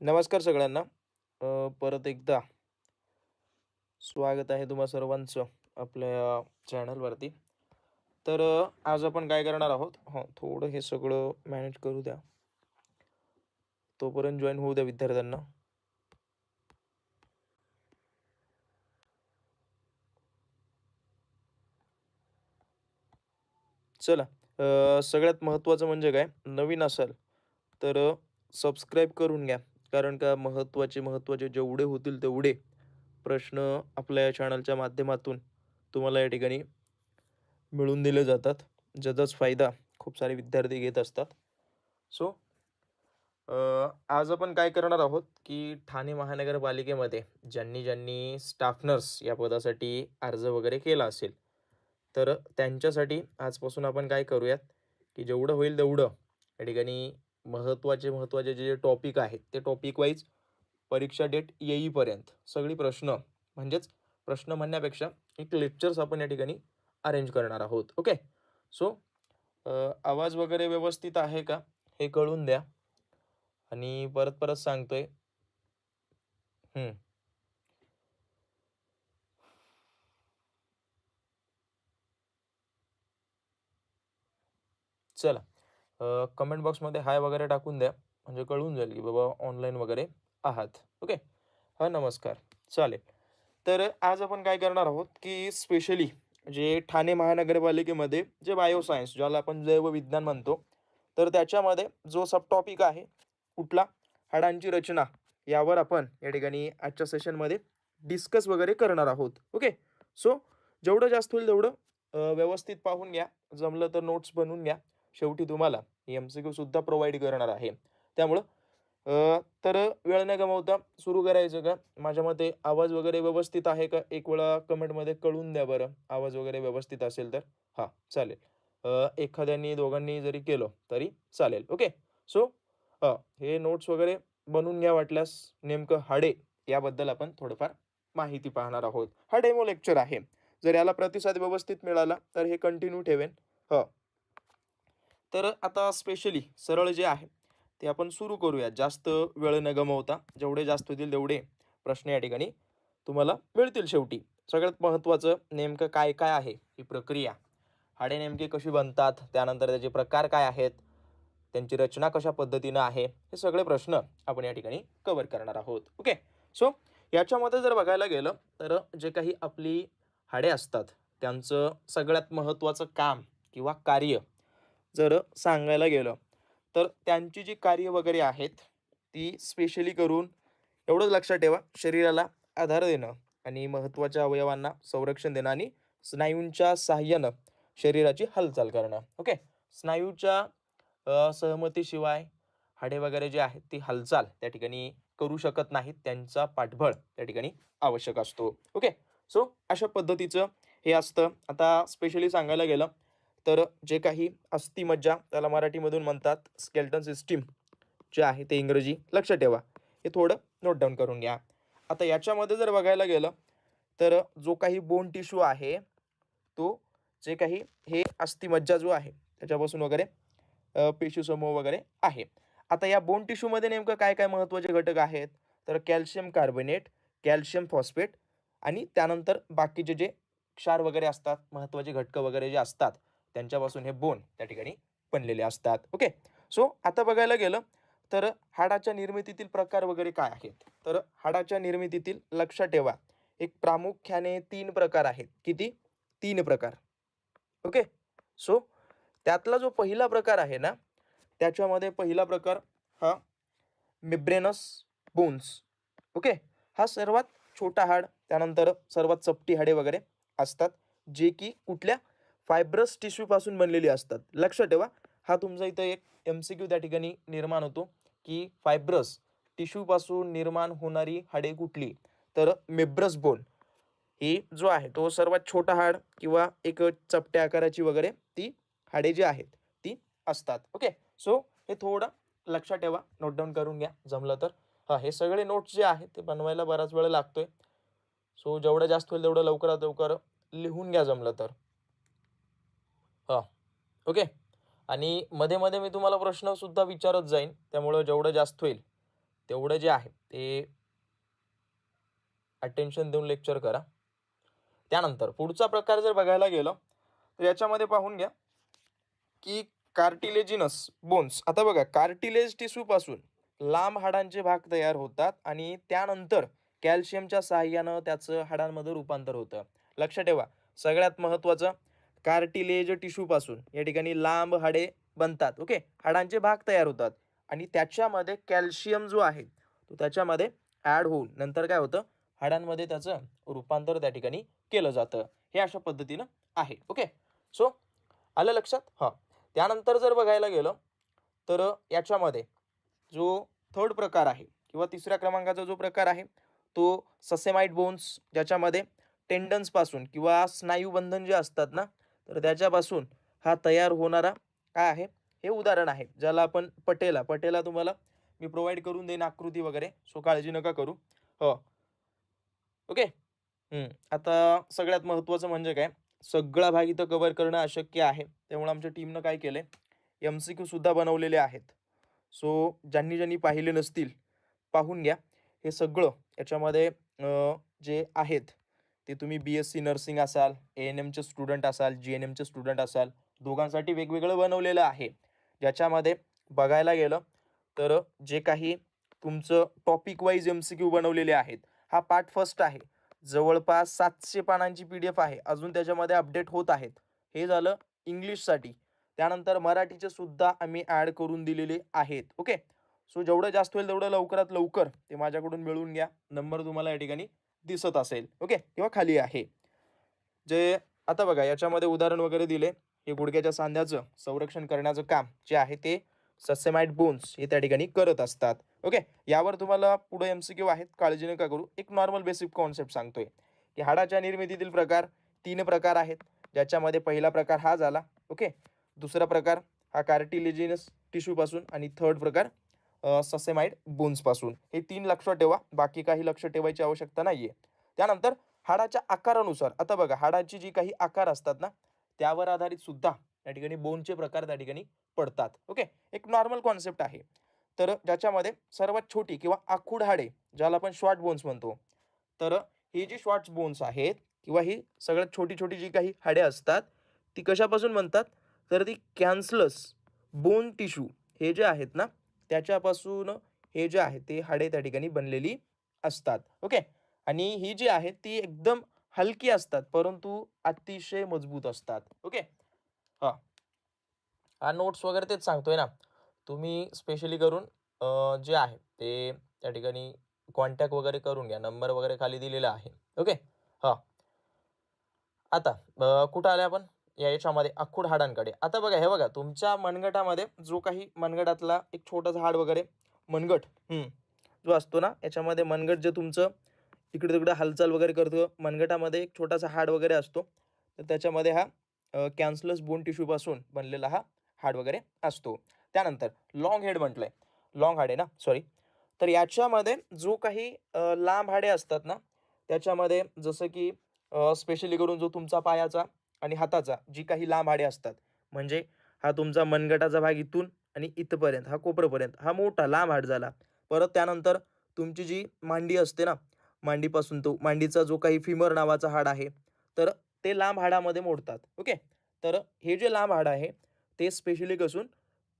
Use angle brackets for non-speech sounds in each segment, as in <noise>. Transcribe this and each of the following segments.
नमस्कार सगळ्यांना. परत एकदा स्वागत आहे तुम्हा सर्वांचं आपल्या चॅनलवरती. तर आज आपण काय करणार आहोत? हां थोडं हे सगळं मॅनेज करू द्या. तोपर्यंत जॉईन होऊ द्या विद्यार्थ्यांना. चला सगळ्यात महत्त्वाचं म्हणजे काय? नवीन असाल तर सबस्क्राईब करून घ्या. कारण का महत्त्वाचे महत्त्वाचे जेवढे होतील तेवढे प्रश्न आपल्या या चॅनलच्या माध्यमातून तुम्हाला या ठिकाणी मिळून दिले जातात. ज्याचाच फायदा खूप सारे विद्यार्थी घेत असतात. सो आज आपण काय करणार आहोत की ठाणे महानगरपालिकेमध्ये ज्यांनी ज्यांनी स्टाफ नर्स या पदासाठी अर्ज वगैरे केला असेल तर त्यांच्यासाठी आजपासून आपण काय करूयात की जेवढं होईल तेवढं या ठिकाणी महत्त्वाचे महत्त्वाचे जे टॉपिक आहेत ते टॉपिक वाईज परीक्षा डेट येईपर्यंत सगळी प्रश्न म्हणजेच प्रश्न म्हणण्यापेक्षा एक लेक्चर्स आपण या ठिकाणी अरेंज करणार आहोत. ओके सो आवाज वगैरे व्यवस्थित आहे का? हे कळून द्या. आणि परत परत सांगतोय. चला. कमेंट बॉक्समध्ये हाय वगैरे टाकून द्या. म्हणजे कळून जाईल की बाबा ऑनलाईन वगैरे आहात. ओके हा नमस्कार. चालेल. तर आज आपण काय करणार आहोत की स्पेशली जे ठाणे महानगरपालिकेमध्ये जे बायोसायन्स ज्याला आपण जैवविज्ञान म्हणतो तर त्याच्यामध्ये जो सब टॉपिक आहे कुठला? हाडांची रचना. यावर आपण या ठिकाणी आजच्या सेशनमध्ये डिस्कस वगैरे करणार आहोत. ओके सो जेवढं जास्त होईल तेवढं व्यवस्थित पाहून घ्या. जमलं तर नोट्स बनवून घ्या. शेवटी तुम्हाला एम सी क्यू सुद्धा प्रोव्हाइड करणार आहे. त्यामुळं तर वेळ न गमावता सुरू करायचं का? माझ्या मते आवाज वगैरे व्यवस्थित आहे का? एक वेळा कमेंटमध्ये कळून द्या बरं. आवाज वगैरे व्यवस्थित असेल तर. हां चालेल. एखाद्यानी दोघांनी जरी केलं तरी चालेल. ओके सो हे नोट्स वगैरे बनवून घ्या वाटल्यास नेमकं हाडे याबद्दल आपण थोडंफार माहिती पाहणार आहोत. हा डेमो लेक्चर आहे. जर याला प्रतिसाद व्यवस्थित मिळाला तर हे कंटिन्यू ठेवेन. ह. तर आता स्पेशली सरळ जे आहे ते आपण सुरू करूया. जास्त वेळ न गमवता जेवढे जास्त होतील तेवढे प्रश्न या ठिकाणी तुम्हाला मिळतील शेवटी. सगळ्यात महत्त्वाचं नेमकं काय काय आहे ही प्रक्रिया? हाडे नेमके कशी बनतात? त्यानंतर त्याचे प्रकार काय आहेत? त्यांची रचना कशा पद्धतीनं आहे? हे सगळे प्रश्न आपण या ठिकाणी कव्हर करणार आहोत. ओके सो याच्यामध्ये जर बघायला गेलं तर जे काही आपली हाडे असतात त्यांचं सगळ्यात महत्त्वाचं काम किंवा कार्य जर सांगायला गेलं तर त्यांची जी कार्य वगैरे आहेत ती स्पेशली करून एवढंच लक्षात ठेवा शरीराला आधार देणं आणि महत्त्वाच्या अवयवांना संरक्षण देणं आणि स्नायूंच्या सहाय्यानं शरीराची हालचाल करणं. ओके स्नायूच्या सहमतीशिवाय हाडे वगैरे जे आहेत ती हालचाल त्या ठिकाणी करू शकत नाहीत त्यांचा पाठबळ त्या ठिकाणी आवश्यक असतो. ओके सो अशा पद्धतीचं हे असतं. आता स्पेशली सांगायला गेलं तर जे काही अस्थिमज्जा त्याला मराठीमधून म्हणतात स्केल्टन सिस्टीम जे आहे ते इंग्रजी लक्ष ठेवा. हे थोडं नोट डाऊन करून घ्या. आता याच्यामध्ये जर बघायला गेलं तर जो काही बोन टिश्यू आहे तो जे काही हे अस्थिमज्जा जो आहे त्याच्यापासून वगैरे अ, पेशीसमूह वगैरे आहे. आता या बोन टिश्यूमध्ये नेमकं काय काय महत्त्वाचे घटक आहेत? तर कॅल्शियम कार्बोनेट कॅल्शियम फॉस्फेट आणि त्यानंतर बाकीचे जे क्षार वगैरे असतात महत्त्वाचे घटकं वगैरे जे असतात त्यांच्यापासून हे बोन त्या ठिकाणी बनलेले असतात. ओके सो आता बघायला गेलं तर हाडाच्या निर्मितीतील प्रकार वगैरे काय आहेत? तर हाडाच्या निर्मितीतील लक्षात ठेवा. एक प्रामुख्याने तीन प्रकार आहेत. किती? तीन प्रकार. ओके सो त्यातला जो पहिला प्रकार आहे ना त्याच्यामध्ये पहिला प्रकार हा मिब्रेनस बोन्स. ओके हा सर्वात छोटा हाड त्यानंतर सर्वात चपटी हाडे वगैरे असतात जे की कुठल्या फायब्रस टिश्यूपासून बनलेली असतात. लक्षात ठेवा हा तुमचा इथं एक एम सी क्यू त्या ठिकाणी निर्माण होतो की फायब्रस टिश्यूपासून निर्माण होणारी हाडे कुठली? तर मेब्रस बोन. ही जो आहे तो सर्वात छोटा हाड किंवा एक चपट्या आकाराची वगैरे ती हाडे जी आहेत ती असतात. ओके सो हे थोडं लक्षात ठेवा नोट डाऊन करून घ्या जमलं तर. हां हे सगळे नोट्स जे आहेत ते बनवायला बराच वेळ लागतोय. सो जेवढं जास्त होईल तेवढं लवकरात लवकर लिहून घ्या जमलं तर. हां. ओके. आणि मध्ये मध्ये मी तुम्हाला प्रश्नसुद्धा विचारत जाईन. त्यामुळं जेवढं जास्त होईल तेवढं जे आहे ते अटेन्शन देऊन लेक्चर करा. त्यानंतर पुढचा प्रकार जर बघायला गेलं तर याच्यामध्ये पाहून घ्या की कार्टिलेजिनस बोन्स आता बघा कार्टिलेज टिश्यूपासून लांब हाडांचे भाग तयार होतात आणि त्यानंतर कॅल्शियमच्या सहाय्यानं त्याचं हाडांमध्ये रूपांतर होतं. लक्ष ठेवा. सगळ्यात महत्त्वाचं कार्टिलेज टिश्यूपासून या ठिकाणी लांब हाडे बनतात ओके? हाडांचे भाग तयार होतात. आणि त्याच्यामध्ये कॅल्शियम जो आहे तो त्याच्यामध्ये ॲड होऊन नंतर काय होतं? हाडांमध्ये त्याचं रूपांतर त्या ठिकाणी केलं जातं. हे अशा पद्धतीनं आहे ओके? सो आलं लक्षात? हां. त्यानंतर जर बघायला गेलं तर याच्यामध्ये जो थर्ड प्रकार आहे किंवा तिसऱ्या क्रमांकाचा जो प्रकार आहे तो ससेमाइट बोन्स ज्याच्यामध्ये टेंडन्सपासून किंवा स्नायूबंधन जे असतात ना तर त्याच्यापासून हा तयार होणारा काय आहे? हे उदाहरण आहे ज्याला आपण पटेला पटेला तुम्हाला मी प्रोव्हाइड करून देईन आकृती वगैरे सो काळजी नका करू. हो. ओके आता सगळ्यात महत्त्वाचं म्हणजे काय? सगळा भाग इथं कवर करणं अशक्य आहे. त्यामुळे आमच्या टीमनं काय केलं आहे एम सी क्यूसुद्धा बनवलेले आहेत. सो ज्यांनी ज्यांनी पाहिले नसतील पाहून घ्या. हे सगळं याच्यामध्ये जे आहेत ते तुम्ही बी एस सी नर्सिंग असाल ए एन एमचे स्टुडंट असाल जी एन एमचे स्टुडंट असाल दोघांसाठी वेगवेगळं बनवलेलं आहे. ज्याच्यामध्ये बघायला गेलं तर जे काही तुमचं topic wise M C Q बनवलेले आहेत हा पार्ट फर्स्ट आहे. जवळपास सातशे पानांची पी डी एफ आहे. अजून त्याच्यामध्ये अपडेट होत आहेत. हे झालं इंग्लिशसाठी त्यानंतर मराठीचे सुद्धा आम्ही ॲड करून दिलेले आहेत. ओके सो जेवढं जास्त होईल तेवढं लवकरात लवकर ते माझ्याकडून मिळवून घ्या. नंबर तुम्हाला या ठिकाणी दिसत असेल. ओके? किंवा खाली आहे. जे आता बघा याच्यामध्ये उदाहरण वगैरे दिले. हे गुडघ्याच्या सांध्याचं संरक्षण करण्याचं काम जे आहे ते ससेमाइट बोन्स हे त्या ठिकाणी करत असतात. ओके? यावर तुम्हाला पुढे एम सी क्यू आहेत. काळजी नका करू. एक नॉर्मल बेसिक कॉन्सेप्ट सांगतोय. की हाडाच्या निर्मितीतील प्रकार तीन प्रकार आहेत. ज्याच्यामध्ये पहिला प्रकार हा झाला. ओके? दुसरा प्रकार हा कार्टिलिजिनस टिश्यूपासून आणि थर्ड प्रकार ससेमाइड बोन्सपासून. हे तीन लक्षात ठेवा बाकी काही लक्ष ठेवायची आवश्यकता नाही आहे त्यानंतर हाडाच्या आकारानुसार आता बघा हाडाची जी काही आकार असतात ना त्यावर आधारित सुद्धा या ठिकाणी बोनचे प्रकार त्या ठिकाणी पडतात. ओके? एक नॉर्मल कॉन्सेप्ट आहे. तर ज्याच्यामध्ये सर्वात छोटी किंवा आखूड हाडे ज्याला आपण शॉर्ट बोन्स म्हणतो तर ही जी शॉर्ट बोन्स आहेत किंवा ही सगळ्यात छोटी छोटी जी काही हाडे असतात ती कशापासून म्हणतात तर ती कॅन्सलस बोन टिश्यू हे जे आहेत ना त्याच्यापासून हे जे आहे ते हाडे त्या ठिकाणी बनलेली असतात. ओके? आणि ही जी आहे ती एकदम हलकी असतात परंतु अतिशय मजबूत असतात. ओके? हां. हा नोट्स वगैरे तेच सांगतोय ना. तुम्ही स्पेशली करून जे आहे ते त्या ठिकाणी कॉन्टॅक्ट वगैरे करून घ्या. नंबर वगैरे खाली दिलेला आहे. ओके? हां. आता कुठं आले आपण? या याच्यामध्ये अख्खूड हाडांकडे. आता बघा हे बघा तुमच्या मनगटामध्ये जो काही मनगटातला एक छोटासा हाड वगैरे मनगट जो असतो ना याच्यामध्ये मनगट जे तुमचं इकडे तिकडे हालचाल वगैरे करतो मनगटामध्ये एक छोटासा हाड वगैरे असतो तर त्याच्यामध्ये हा कॅन्सलस बोन टिश्यूपासून बनलेला हा हाड वगैरे असतो. त्यानंतर लॉंग हेड म्हटलंय. लॉंग हाड आहे ना? सॉरी तर याच्यामध्ये जो काही लांब हाडे असतात ना त्याच्यामध्ये जसं की स्पेशली करून जो तुमचा पायाचा आणि हाताचा जी काही लांब हाडे असतात. म्हणजे हा तुमचा मनगटाचा भाग इथून आणि इथपर्यंत हा कोपरपर्यंत हा मोठा लांब हाड झाला. परत त्यानंतर तुमची जी मांडी असते ना मांडीपासून तो मांडीचा जो काही फिमर नावाचा हाड आहे तर ते लांब हाडामध्ये मोडतात. ओके? तर हे जे लांब हाड आहे ते स्पेशली कसून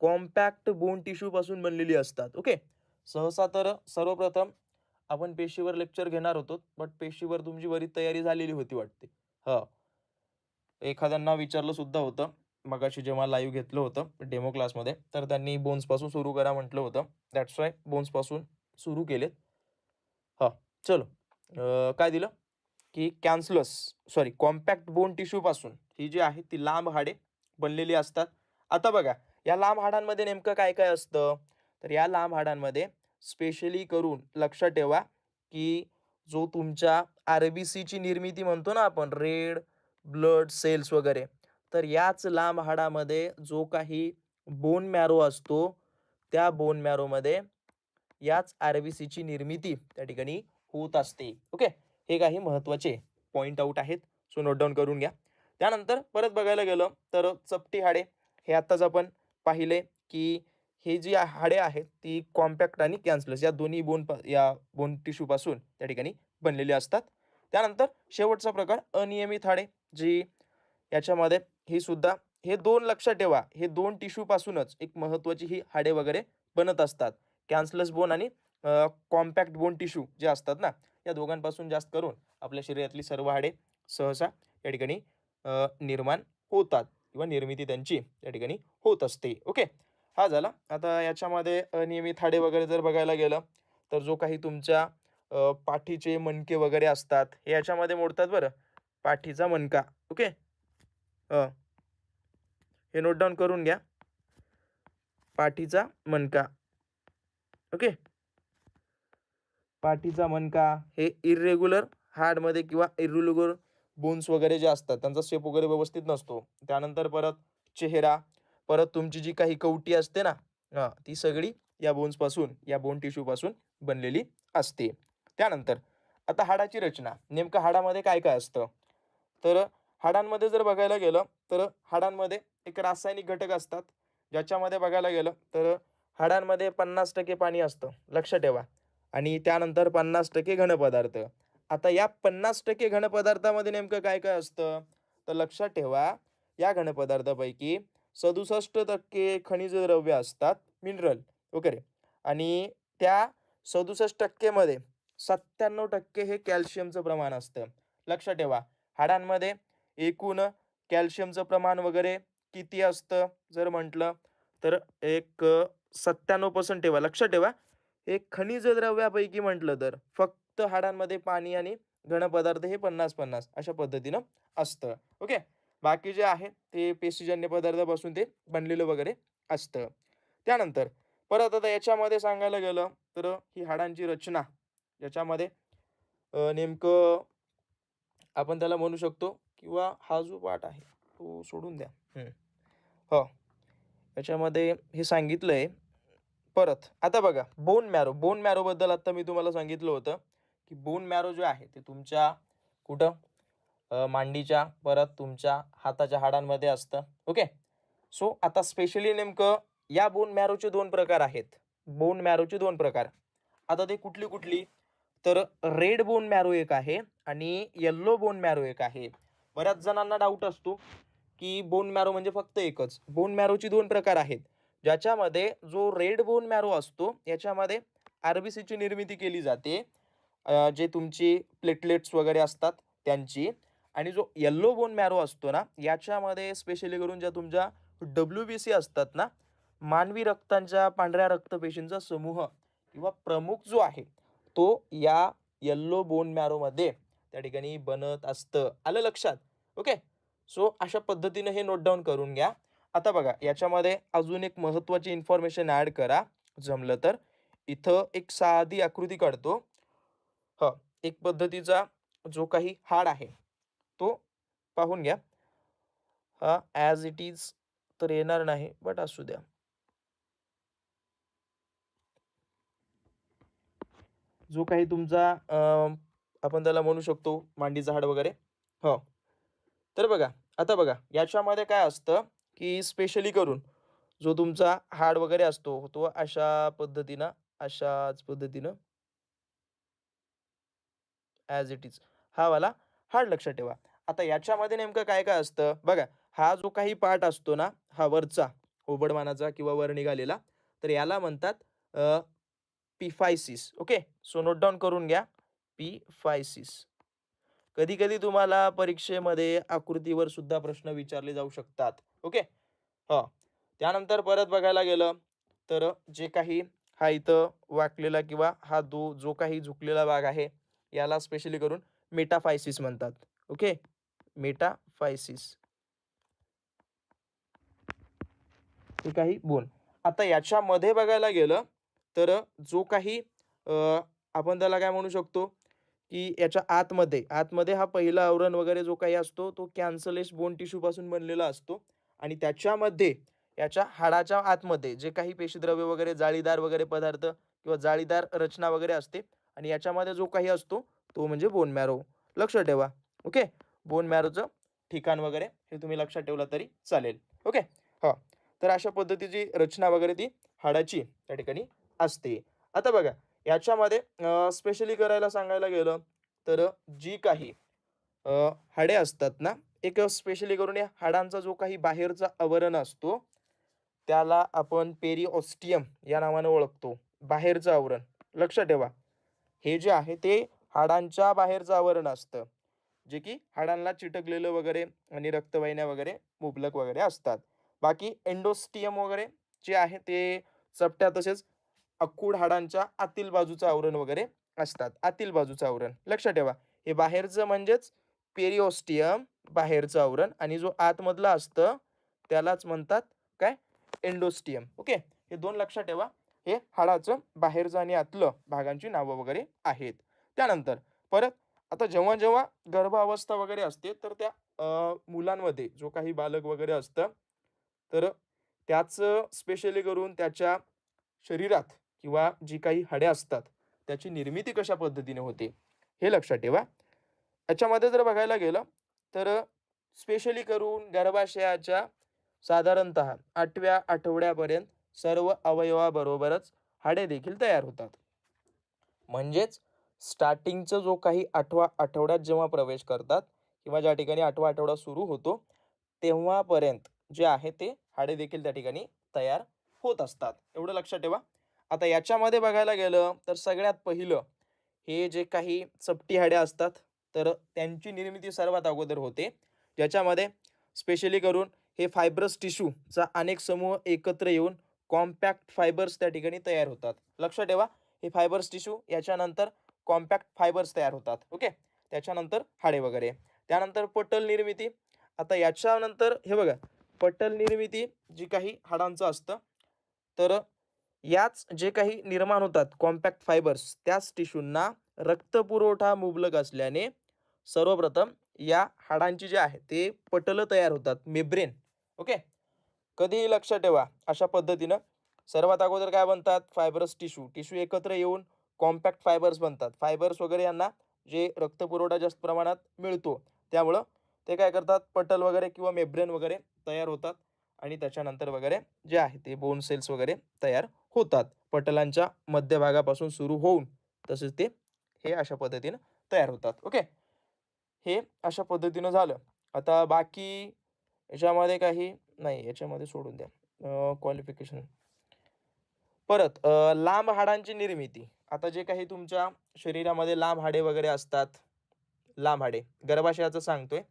कॉम्पॅक्ट बोन टिश्यूपासून बनलेली असतात. ओके? सहसा तर सर्वप्रथम आपण पेशीवर लेक्चर घेणार होतो बट पेशीवर तुमची बरीच तयारी झालेली होती वाटते. हां. एखाद्यांना विचारलं सुद्धा होतं. मगाशी जेव्हा लाईव्ह घेतलं होतं डेमो क्लासमध्ये तर त्यांनी बोन्सपासून सुरू करा म्हटलं होतं. दॅट्स वाय बोन्सपासून सुरू केलेत. हां चलो. काय दिलं? की कॅन्सलस सॉरी कॉम्पॅक्ट बोन टिश्यूपासून ही जी आहे ती लांब हाडे बनलेली असतात. आता बघा या लांब हाडांमध्ये नेमकं काय काय असतं? तर या लांब हाडांमध्ये स्पेशली करून लक्षात ठेवा की जो तुमच्या आर बी सीची निर्मिती म्हणतो ना आपण रेड ब्लड सेल्स वगैरे. तर याच लांब हाडामध्ये जो काही बोन मॅरो असतो त्या बोन मॅरोमध्ये याच आर बी सीची निर्मिती त्या ठिकाणी होत असते. ओके हे काही महत्त्वाचे पॉईंट आऊट आहेत. सो नोट डाऊन करून घ्या. त्यानंतर परत बघायला गेलं तर चपटी हाडे. हे आत्ताच आपण पाहिले की हे जी हाडे आहेत ती कॉम्पॅक्ट आणि कॅन्सलस या दोन्ही बोन या बोन टिश्यूपासून त्या ठिकाणी बनलेले असतात. त्यानंतर शेवटचा प्रकार अनियमित हाडे जी याच्यामध्ये ही सुद्धा हे दोन लक्षात ठेवा. हे दोन टिश्यूपासूनच एक महत्त्वाची ही हाडे वगैरे बनत असतात. कॅन्सलस बोन आणि कॉम्पॅक्ट बोन टिश्यू जे असतात ना या दोघांपासून जास्त करून आपल्या शरीरातली सर्व हाडे सहसा या ठिकाणी निर्माण होतात किंवा निर्मिती त्यांची या ठिकाणी होत असते. ओके? हा झाला. आता याच्यामध्ये अनियमित हाडे वगैरे जर बघायला गेलं तर जो काही तुमच्या पाठीचे मणके वगैरे असतात हे याच्यामध्ये मोडतात बरं. पाठीचा मणका ओके? हे नोट डाऊन करून घ्या. पाठीचा मणका ओके? पाठीचा मणका हे इरेग्युलर हार्डमध्ये किंवा इरेग्युलर बोन्स वगैरे जे असतात त्यांचा शेप वगैरे व्यवस्थित नसतो. त्यानंतर परत चेहरा परत तुमची जी काही कवटी असते ना हां ती सगळी या बोन्सपासून या बोन टिश्यूपासून बनलेली असते. त्यानंतर आता हाडाची रचना नेमकं हाडामध्ये काय काय असतं? तर हाडांमध्ये जर बघायला गेलं तर हाडांमध्ये एक रासायनिक घटक असतात ज्याच्यामध्ये बघायला गेलं तर हाडांमध्ये पन्नास टक्के पाणी असतं लक्ष ठेवा. आणि त्यानंतर पन्नास टक्के घनपदार्थ. आता या पन्नास टक्के घनपदार्थामध्ये नेमकं काय काय असतं? तर लक्षात ठेवा या घनपदार्थापैकी सदुसष्ट टक्के खनिज द्रव्य असतात मिनरल वगैरे आणि त्या सदुसष्ट टक्केमध्ये सत्त्याण्णव टक्के हे कॅल्शियमचं प्रमाण असतं. लक्षात ठेवा हाडांमध्ये एकूण कॅल्शियमचं प्रमाण वगैरे किती असतं? जर म्हटलं तर एक सत्त्याण्णव पर्सेंट ठेवा. लक्षात ठेवा एक खनिज द्रव्यापैकी म्हटलं तर फक्त हाडांमध्ये पाणी आणि घनपदार्थ हे पन्नास पन्नास अशा पद्धतीनं असतं. ओके? बाकी जे आहे ते पेशीजन्य पदार्थापासून ते बनलेलं वगैरे असतं. त्यानंतर परत आता याच्यामध्ये सांगायला गेलं तर ही हाडांची रचना याच्यामध्ये अ, नेमकं आपण त्याला म्हणू शकतो किंवा हा जो पाठ आहे तो सोडून द्या. हो. याच्यामध्ये हे सांगितलं आहे परत आता बघा बोन मॅरो बोन मॅरोबद्दल आता मी तुम्हाला सांगितलं होतं की बोन मॅरो जे आहे ते तुमच्या कुठं? मांडीच्या परत तुमच्या हाताच्या हाडांमध्ये असतं. ओके? सो आता स्पेशली नेमकं या बोन मॅरोचे दोन प्रकार आहेत. बोन मॅरोचे दोन प्रकार. आता ते कुठली कुठली? तर रेड बोन मॅरो एक आहे आणि येल्लो बोन मॅरो एक आहे. बऱ्याच जणांना डाऊट असतो की बोन मॅरो म्हणजे फक्त एकच. बोन मॅरोची दोन प्रकार आहेत. ज्याच्यामध्ये जो रेड बोन मॅरो असतो याच्यामध्ये आर बी सीची निर्मिती केली जाते. जे तुमची प्लेटलेट्स वगैरे असतात त्यांची. आणि जो येल्लो बोन मॅरो असतो ना याच्यामध्ये स्पेशली करून ज्या तुमच्या डब्ल्यू बी सी असतात ना मानवी रक्तांच्या पांढऱ्या रक्तपेशींचा समूह किंवा प्रमुख जो आहे तो या येल्लो बोन मॅरोमध्ये त्या ठिकाणी बनत असतं. आलं लक्षात? ओके सो अशा पद्धतीनं हे नोट डाऊन करून घ्या. आता बघा याच्यामध्ये अजून एक महत्त्वाची इन्फॉर्मेशन ॲड करा. जमलं तर. इथं एक साधी आकृती काढतो. ह. एक पद्धतीचा जो काही हाड आहे तो पाहून घ्या. हा ॲज इट इज तर येणार नाही बट असू द्या. जो काही तुमचा आपण त्याला म्हणू शकतो मांडीचं हाड वगैरे. हो. तर बघा आता बघा याच्यामध्ये काय असतं की स्पेशली करून जो तुमचा हाड वगैरे असतो तो अशा पद्धतीनं अशाच पद्धतीनं ॲज इट इज हा वाला हाड लक्षात ठेवा. आता याच्यामध्ये नेमकं काय काय असतं? बघा हा जो काही पार्ट असतो ना हा वरचा ओबडमानाचा किंवा वर निघालेला तर याला म्हणतात पिफायसिस ओके सो नोट डाऊन करून घ्या. पिफायसिस कधी कधी तुम्हाला परीक्षेमध्ये आकृतीवर सुद्धा प्रश्न विचारले जाऊ शकतात ओके हां. त्यानंतर परत बघायला गेलं तर जे काही हा इथं वाकलेला किंवा हा दो जो काही झुकलेला भाग आहे याला स्पेशली करून मेटाफायसिस म्हणतात ओके मेटाफायसिस हे काही बोल. आता याच्यामध्ये बघायला गेलं तर जो काही आपण त्याला काय म्हणू शकतो की याच्या आतमध्ये आतमध्ये हा पहिला आवरण वगैरे जो काही असतो तो कॅन्सलेस बोन टिश्यूपासून बनलेला असतो. आणि त्याच्यामध्ये याच्या हाडाच्या आतमध्ये जे काही पेशीद्रव्य वगैरे जाळीदार वगैरे पदार्थ किंवा जाळीदार रचना वगैरे असते आणि याच्यामध्ये जो काही असतो तो म्हणजे बोन मॅरो लक्ष ठेवा. ओके? बोन मॅरोचं ठिकाण वगैरे हे तुम्ही लक्षात ठेवलं तरी चालेल. ओके? हां. तर अशा पद्धतीची रचना वगैरे ती हाडाची त्या ठिकाणी असते. आता बघा याच्यामध्ये स्पेशली करायला सांगायला गेलं तर जी काही हाडे असतात ना एक स्पेशली करून या हाडांचा जो काही बाहेरचा आवरण असतो त्याला आपण पेरिओस्टियम या नावाने ओळखतो. बाहेरचं आवरण. लक्षात ठेवा. हे जे आहे ते हाडांच्या बाहेरचं आवरण असतं. जे की हाडांना चिटकलेलं वगैरे आणि रक्तवाहिन्या वगैरे मुबलक वगैरे असतात. बाकी एंडोस्टियम वगैरे जे आहे ते चपट्या तसेच अक्कूड हाडांच्या आतील बाजूचं आवरण वगैरे असतात. आतील बाजूचं आवरण. लक्षात ठेवा. हे बाहेरचं म्हणजेच पेरिओस्टियम बाहेरचं आवरण आणि जो आतमधलं असतं त्यालाच म्हणतात काय? एंडोस्टियम ओके हे दोन लक्षात ठेवा. हे हाडाचं बाहेरचं आणि आतलं भागांची नावं वगैरे आहेत. त्यानंतर परत आता जेव्हा जेव्हा गर्भावस्था वगैरे असते तर त्या मुलांमध्ये जो काही बालक वगैरे असतं तर त्याचं स्पेशली करून त्याच्या शरीरात किंवा जी काही हाडे असतात त्याची निर्मिती कशा पद्धतीने होते हे लक्षात ठेवा. याच्यामध्ये जर बघायला गेलं तर स्पेशली करून गर्भाशयाच्या साधारणत आठव्या आठवड्यापर्यंत सर्व अवयवाबरोबरच हाडे देखील तयार होतात. म्हणजेच स्टार्टिंगचं जो काही आठवा आठवड्यात जेव्हा प्रवेश करतात किंवा ज्या ठिकाणी आठवा आठवडा सुरू होतो तेव्हापर्यंत जे आहे ते हाडे देखील त्या ठिकाणी तयार होत असतात. एवढं लक्षात ठेवा. आता याच्यामध्ये बघायला गेलं तर सगळ्यात पहिलं हे जे काही चपटी हाड्या असतात तर त्यांची निर्मिती सर्वात अगोदर होते. ज्याच्यामध्ये स्पेशली करून हे फायब्रस टिश्यूचा अनेक समूह एकत्र येऊन कॉम्पॅक्ट फायबर्स त्या ठिकाणी तयार होतात. लक्षात ठेवा हे फायबर्स टिश्यू याच्यानंतर कॉम्पॅक्ट फायबर्स तयार होतात. ओके त्याच्यानंतर हाडे वगैरे. त्यानंतर पटल निर्मिती. आता याच्यानंतर हे बघा पटल निर्मिती जी काही हाडांचं असतं तर याच जे काही निर्माण होतात कॉम्पॅक्ट फायबर्स त्याच टिश्यूंना रक्तपुरवठा मुबलक असल्याने सर्वप्रथम या हाडांची जे आहे ते पटल तयार होतात मेब्रेन ओके कधीही लक्षात ठेवा अशा पद्धतीनं सर्वात अगोदर काय बनतात? फायबरस टिश्यू टिश्यू एकत्र येऊन कॉम्पॅक्ट फायबर्स बनतात. फायबर्स वगैरे यांना जे रक्तपुरवठा जास्त प्रमाणात मिळतो त्यामुळं ते काय करतात? पटल वगैरे किंवा मेब्रेन वगैरे तयार होतात आणि त्याच्यानंतर वगैरे जे आहे ते बोन सेल्स वगैरे तयार होतात. पटलांच्या मध्यभागापासून सुरू होऊन तसेच ते हे अशा पद्धतीनं तयार होतात. ओके? हे अशा पद्धतीनं झालं. आता बाकी याच्यामध्ये काही नाही याच्यामध्ये सोडून द्या. क्वालिफिकेशन परत लांब हाडांची निर्मिती. आता जे काही तुमच्या शरीरामध्ये लांब हाडे वगैरे असतात लांब हाडे गर्भाशयाचं सांगतोय.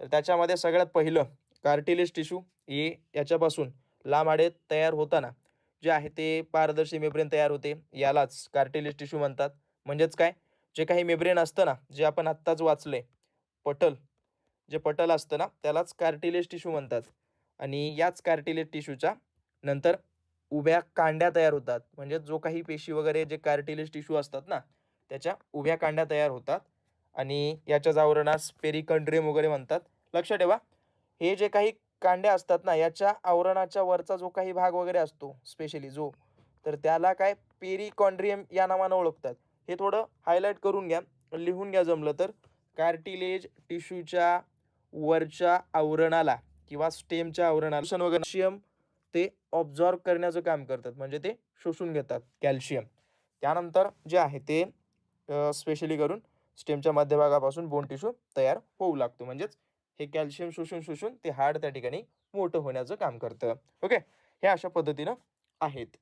तर त्याच्यामध्ये सगळ्यात पहिलं कार्टिलेज टिश्यू हे याच्यापासून लांब हाडे तयार होताना जे आहे ते पारदर्शी मेब्रेन तयार होते यालाच कार्टिलेज टिश्यू म्हणतात. म्हणजेच काय? जे काही मेब्रेन असतं ना जे आपण आत्ताच वाचले पटल जे पटल असतं ना त्यालाच कार्टिलेज टिश्यू म्हणतात. आणि याच कार्टिलेज टिश्यूच्या नंतर उभ्या कांड्या तयार होतात. म्हणजे जो काही पेशी वगैरे जे कार्टिलेज टिश्यू असतात ना त्याच्या उभ्या कांड्या तयार होतात. आणि याच्याच आवरणास पेरिकंड्रियम वगैरे म्हणतात. लक्षात ठेवा हे जे काही कांड्या असतात ना याच्या आवरणाच्या वरचा जो काही भाग वगैरे असतो स्पेशली जो तर त्याला काय पेरिकॉन्ड्रियम या नावानं ओळखतात. हे थोडं हायलाईट करून घ्या लिहून घ्या जमलं तर. कार्टिलेज टिश्यूच्या वरच्या आवरणाला किंवा स्टेमच्या आवरणाला वगैरे कॅल्शियम ते ऑब्झॉर्व करण्याचं काम करतात. म्हणजे ते शोषून घेतात कॅल्शियम त्यानंतर जे आहे ते स्पेशली करून स्टेमच्या मध्यभागापासून बोन टिश्यू तयार होऊ लागतो. म्हणजेच हे कॅल्शियम शोषून शोषून ते हाड त्या ठिकाणी मोठं होण्याचं काम करतं. ओके? हे अशा पद्धतीनं आहेत.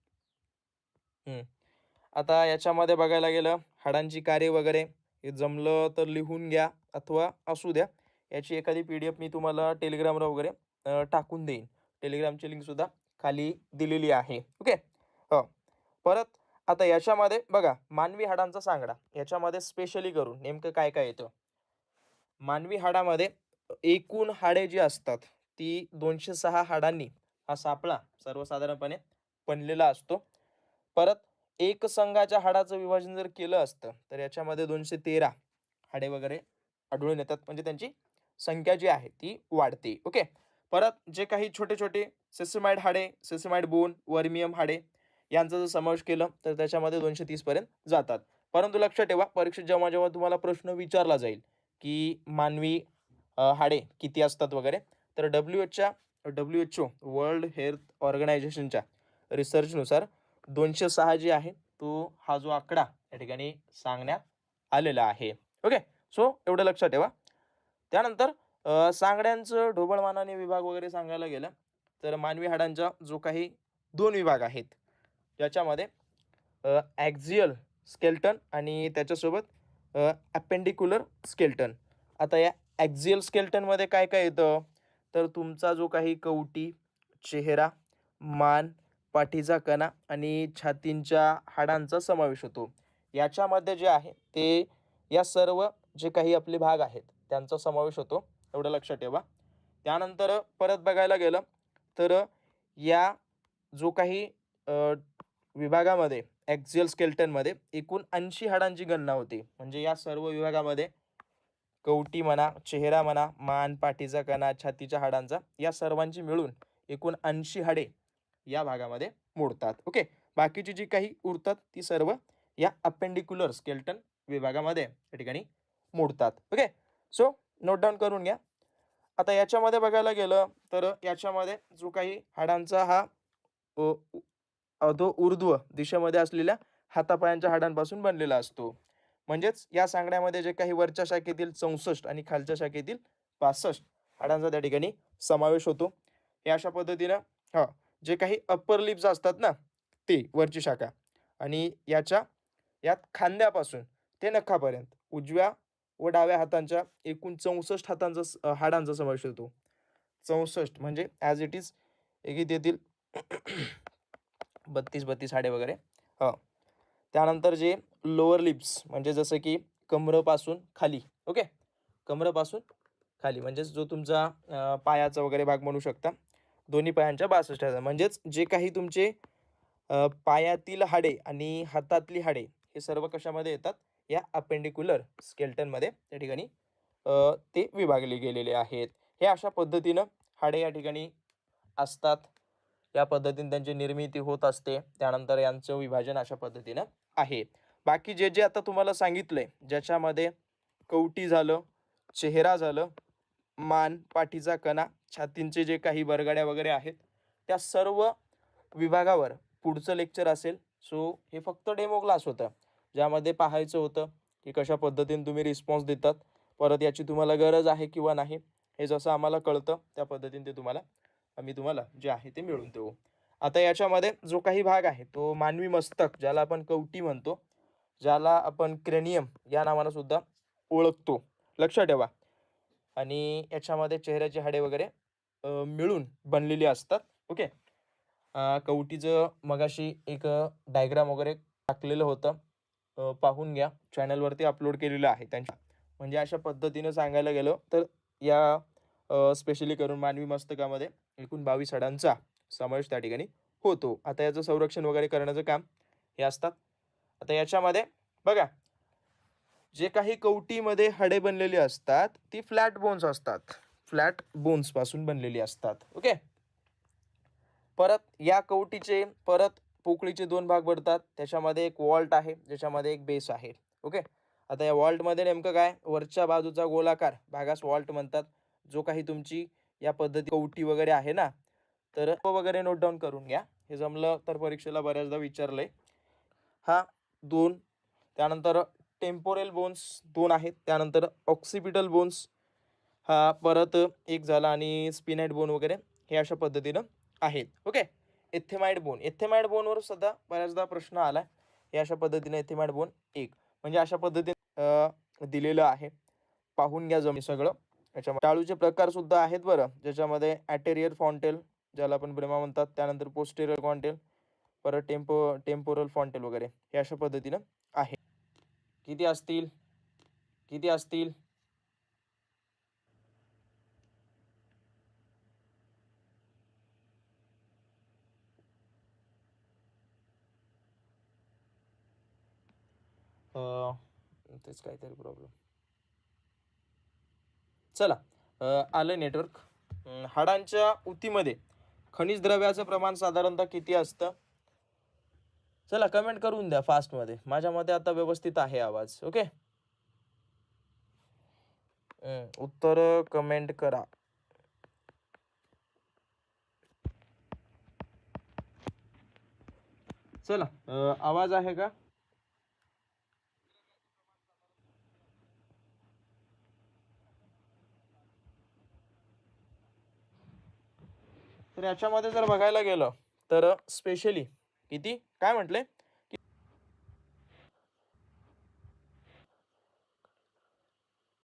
आता याच्यामध्ये बघायला गेलं हाडांची कार्य वगैरे हे जमलं तर लिहून घ्या अथवा असू द्या. याची एखादी पी डी एफ मी तुम्हाला टेलिग्रामवर वगैरे टाकून देईन. टेलिग्रामची लिंकसुद्धा खाली दिलेली आहे. ओके? हो. परत आता याच्यामध्ये बघा मानवी हाडांचा सांगडा. याच्यामध्ये स्पेशली करून नेमकं काय काय येतं? मानवी हाडामध्ये एकूण हाडे जी असतात ती दोनशे सहा हाडांनी हा सापळा सर्वसाधारणपणे बनलेला असतो. परत एक संघाच्या हाडाचं विभाजन जर केलं असतं तर याच्यामध्ये दोनशे तेरा हाडे वगैरे आढळून येतात. म्हणजे त्यांची संख्या जी आहे ती वाढते. ओके? परत जे काही छोटे छोटे सेसिमाइड हाडे सेसिमाइड बोन वर्मियम हाडे यांचा जर समावेश केलं तर त्याच्यामध्ये दोनशे तीसपर्यंत जातात. परंतु लक्षात ठेवा परीक्षेत जेव्हा जेव्हा तुम्हाला प्रश्न विचारला जाईल की मानवी हाडे किती असतात वगैरे? तर डब्ल्यू एचच्या W H O world health ऑर्गनायझेशनच्या रिसर्चनुसार दोनशे सहा जे आहे तो हा जो आकडा या ठिकाणी सांगण्यात आलेला आहे. ओके सो एवढं लक्षात ठेवा. त्यानंतर सांगड्यांचं ढोबळमानाने विभाग वगैरे सांगायला गेलं तर मानवी हाडांचा जो काही दोन विभाग आहेत ज्याच्यामध्ये ॲक्झियल स्केल्टन आणि त्याच्यासोबत अपेंडिक्युलर स्केल्टन आता या ॲक्झियल स्केल्टनमध्ये काय काय येतं? तर तुमचा जो काही कवटी चेहरा मान पाठीचा कणा आणि छातींच्या हाडांचा समावेश होतो. याच्यामध्ये जे आहे ते या सर्व जे काही आपले भाग आहेत त्यांचा समावेश होतो. एवढं लक्षात ठेवा. त्यानंतर परत बघायला गेलं तर या जो काही विभागामध्ये ॲक्झियल स्केल्टनमध्ये एकूण ऐंशी हाडांची गणना होती. म्हणजे या सर्व विभागामध्ये कवटी म्हणा चेहरा म्हणा मान पाठीचा कणा छातीच्या हाडांचा या सर्वांची मिळून एकूण ऐंशी हाडे या भागामध्ये मोडतात. ओके? बाकीची जी काही उरतात ती सर्व या अपेंडिक्युलर स्केल्टन विभागामध्ये या ठिकाणी मोडतात. ओके? सो नोट डाऊन करून घ्या. आता याच्यामध्ये बघायला गेलं तर याच्यामध्ये जो काही हाडांचा हा अधो ऊर्ध्व दिशेमध्ये असलेल्या हातापायांच्या हाडांपासून बनलेला असतो. म्हणजेच या सांगण्यामध्ये जे काही वरच्या शाखेतील चौसष्ट आणि खालच्या शाखेतील पासष्ट हाडांचा त्या ठिकाणी समावेश होतो. हे अशा पद्धतीनं हा जे काही अप्पर लिप्स असतात ना ते वरची शाखा आणि याच्या यात खांद्यापासून ते नखापर्यंत उजव्या व डाव्या हातांच्या एकूण चौसष्ट हातांचा हाडांचा समावेश होतो. चौसष्ट म्हणजे ॲज इट इज एक तेथील <coughs> बत्तीस बत्तीस हाडे वगैरे हो. त्यानंतर जे लोअर लिप्स म्हणजे जसं की कमरपासून खाली ओके कमरपासून खाली म्हणजेच जो तुमचा पायाचा वगैरे भाग म्हणू शकता दोन्ही पायांच्या बासष्ट हजार. म्हणजेच जे काही तुमचे पायातील हाडे आणि हातातली हाडे हे सर्व कशामध्ये येतात? या अपेंडिक्युलर स्केल्टनमध्ये त्या ठिकाणी ते विभागले गेलेले आहेत. हे अशा पद्धतीनं हाडे या ठिकाणी असतात. या पद्धतीने त्यांची निर्मिती होत असते. त्यानंतर यांचं विभाजन अशा पद्धतीनं आहे. बाकी जे जे आता तुम्हाला सांगितलंय ज्याच्यामध्ये कवटी झालं चेहरा झालं मान पाठीचा कणा छातींचे जे काही बरगाड्या वगैरे आहेत त्या सर्व विभागावर पुढचं लेक्चर असेल. सो हे फक्त डेमो क्लास होतं. ज्यामध्ये पाहायचं होतं की कशा पद्धतीने तुम्ही रिस्पॉन्स देतात. परत याची तुम्हाला गरज आहे किंवा नाही हे जसं आम्हाला कळतं त्या पद्धतीने ते तुम्हाला आम्ही तुम्हाला जे आहे ते मिळवून देऊ. आता याच्यामध्ये जो काही भाग आहे तो मानवी मस्तक ज्याला आपण कवटी म्हणतो ज्याला आपण क्रेनियम या नावानं सुद्धा ओळखतो. लक्षात ठेवा. आणि याच्यामध्ये चेहऱ्याचे हाडे वगैरे मिळून बनलेली असतात. ओके? कवटीचं मगाशी एक डायग्राम वगैरे टाकलेलं होतं. पाहून घ्या. चॅनलवरती अपलोड केलेलं आहे त्यांच्या. म्हणजे अशा पद्धतीनं सांगायला गेलो तर या स्पेशली करून मानवी मस्तकामध्ये एकूण बावीस हाडांचा समावेश त्या ठिकाणी होतो. आता याचं संरक्षण वगैरे करण्याचं काम हे असतात. आता याच्यामध्ये बघा जे काही कवटीमध्ये हाडे बनलेली असतात ती फ्लॅट बोन्स असतात. फ्लॅट बोन्सपासून बनलेली असतात. ओके? परत या कवटीचे परत पोकळीचे दोन भाग पडतात त्याच्यामध्ये एक वॉल्ट आहे ज्याच्यामध्ये एक बेस आहे. ओके? आता या वॉल्टमध्ये नेमकं काय? वरच्या बाजूचा गोलाकार भागास वॉल्ट म्हणतात. जो काही तुमची या पद्धती कवटी वगैरे आहे ना तर वगैरे नोट डाऊन करून घ्या. हे जमलं तर परीक्षेला बऱ्याचदा विचारलंय. हा दोन. त्यानंतर टेम्पोरेल बोन्स दोन आहेत. त्यानंतर ऑक्सिपिटल बोन्स हा परत एक झाला आणि स्पिनाइट बोन वगैरे हे अशा पद्धतीनं आहेत. ओके एथेमाइड बोन एथेमाइड बोनवर सुद्धा बऱ्याचदा प्रश्न आला हे अशा पद्धतीने एथेमाइड बोन एक. म्हणजे अशा पद्धतीने दिलेलं आहे. पाहून घ्या जमी सगळं. याच्यामध्ये टाळूचे प्रकारसुद्धा आहेत बरं. ज्याच्यामध्ये ॲटेरियर फॉन्टेल ज्याला आपण ब्रेमा म्हणतात त्यानंतर पोस्टेरियर क्वांटेल परत टेम्पो टेम्पोरल फॉन्टेल वगैरे हे अशा पद्धतीनं आहे. किती असतील? किती असतील? तेच काहीतरी प्रॉब्लेम चला आलं नेटवर्क हाडांच्या उतीमध्ये खनिज द्रव्याचं प्रमाण साधारणतः किती असतं? चला कमेंट करून द्या फास्टमध्ये माझ्या मते आता व्यवस्थित आहे आवाज ओके उत्तर कमेंट करा. चला आवाज आहे का? तर याच्यामध्ये जर बघायला गेलं तर स्पेशली किती? काय म्हटले?